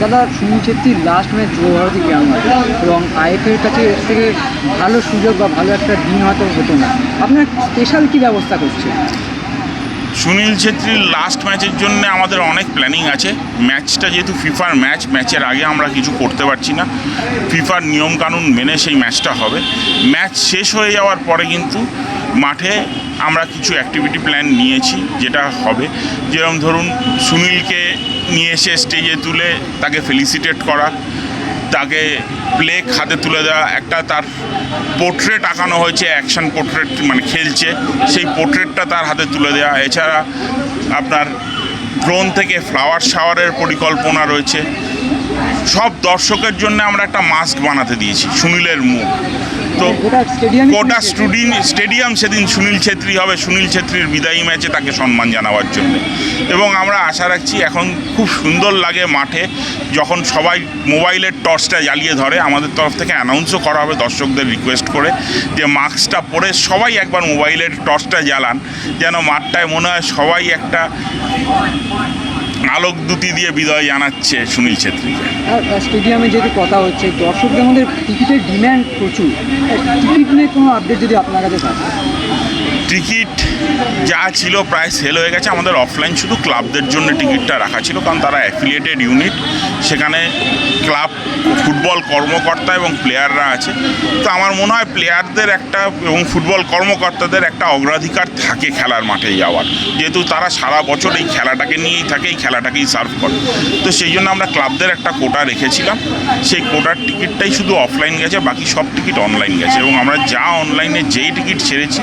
দাদা ছেত্রীর last match Bharati কেমন এবং আইএফের কাছে এর থেকে ভালো সুযোগ বা ভালো একটা দিন হয়তো হতো না। আপনার স্পেশাল কি ব্যবস্থা করছে? সুনীল ছেত্রীর লাস্ট ম্যাচের জন্য আমাদের অনেক প্ল্যানিং আছে। ম্যাচটা যেহেতু ফিফার ম্যাচ ম্যাচের আগে আমরা কিছু করতে পারছি না। ফিফার নিয়মকানুন মেনে সেই ম্যাচটা হবে। ম্যাচ শেষ হয়ে যাওয়ার পরে কিন্তু মাঠে আমরা কিছু অ্যাক্টিভিটি প্ল্যান নিয়েছি, যেটা হবে। যেরকম ধরুন, সুনীলকে নিয়ে এসে স্টেজে তুলে তাকে ফেলিসিটেট করা তাকে প্লে হাতে তুলে দেওয়া, একটা তার পোর্ট্রেট আঁকানো হয়েছে অ্যাকশন পোর্ট্রেট মানে খেলছে। সেই পোর্ট্রেটটা তার হাতে তুলে দেওয়া। এছাড়া আপনার ড্রোন থেকে ফ্লাওয়ার শাওয়ারের পরিকল্পনা রয়েছে। সব দর্শকের জন্য আমরা একটা মাস্ক বানাতে দিয়েছি সুনীলের মুখ। তো গোটা স্টেডিয়াম গোটা স্টুডিন স্টেডিয়াম সেদিন সুনীল ছেত্রী হবে সুনীল ছেত্রীর বিদায়ী ম্যাচে তাকে সম্মান জানাবার জন্য। এবং আমরা আশা রাখছি এখন খুব সুন্দর লাগে মাঠে যখন সবাই মোবাইলের টর্চটা জ্বালিয়ে ধরে আমাদের তরফ থেকে অ্যানাউন্সও করা হবে দর্শকদের রিকোয়েস্ট করে যে মাস্কটা পরে সবাই একবার মোবাইলের টর্চটা জ্বালান যেন মাঠটায় মনে হয় সবাই একটা আলোক দুটি দিয়ে বিদায় জানাচ্ছে সুনীল ছেত্রীকে স্টেডিয়ামে যেহেতু কথা হচ্ছে, দর্শকদের মধ্যে টিকিটের ডিম্যান্ড প্রচুর। টিকিট নিয়ে কোনো আপডেট যদি আপনার কাছে থাকে। টিকিট যা ছিল প্রায় সেল হয়ে গেছে। আমাদের অফলাইন শুধু ক্লাবদের জন্য টিকিটটা রাখা ছিল, কারণ তারা অ্যাফিলিয়েটেড ইউনিট সেখানে ক্লাব, ফুটবল কর্মকর্তা এবং প্লেয়াররা আছে। তো আমার মনে হয় প্লেয়ারদের একটা এবং ফুটবল কর্মকর্তাদের একটা অগ্রাধিকার থাকে খেলার মাঠে যাওয়ার। যেহেতু তারা সারা বছর এই খেলাটাকে নিয়েই থাকে, এই খেলাটাকেই সার্ভ করে। তো সেই জন্য আমরা ক্লাবদের একটা কোটা রেখেছিলাম। সেই কোটার টিকিটটাই শুধু অফলাইন গেছে, বাকি সব টিকিট অনলাইন গেছে। এবং আমরা যা অনলাইনে যেই টিকিট ছেড়েছি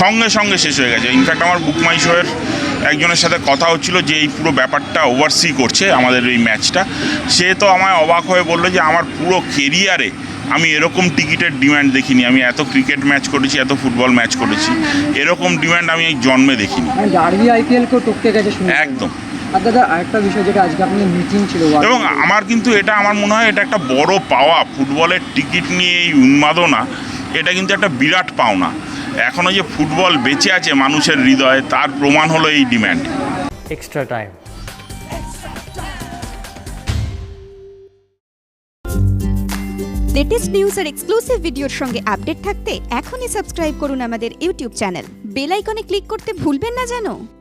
সঙ্গে সঙ্গে শেষ হয়ে গেছে। ইনফ্যাক্ট আমার বুক মাই শোয়ের একজনের সাথে কথা হচ্ছিল যে এই পুরো ব্যাপারটা ওভারসি করছে আমাদের এই ম্যাচটা সে তো আমায় অবাক হয়ে বলল যে আমার পুরো কেরিয়ারে আমি এরকম টিকিটের ডিমান্ড দেখিনি। আমি এত ক্রিকেট ম্যাচ করেছি এত ফুটবল ম্যাচ করেছি। এরকম ডিমান্ড আমি এই জন্মে দেখিনি। মানে ডার্বি আইপিএলকেও টপকে গেছে একদম। আরেকটা বিষয় যেটা আজকে আপনাদের মিটিং ছিল এবং আমার কিন্তু এটা আমার মনে হয় এটা একটা বড় পাওয়া। ফুটবলের টিকিট নিয়ে এই উন্মাদনা এটা কিন্তু একটা বিরাট পাওনা। এখনও যে ফুটবল বেঁচে আছে মানুষের হৃদয়ে তার প্রমাণ হলো এই demand extra time latest news আর এক্সক্লুসিভ ভিডিওর সঙ্গে আপডেট থাকতে এখনই সাবস্ক্রাইব করুন আমাদের ইউটিউব চ্যানেল বেল আইকনে ক্লিক করতে ভুলবেন না জানো?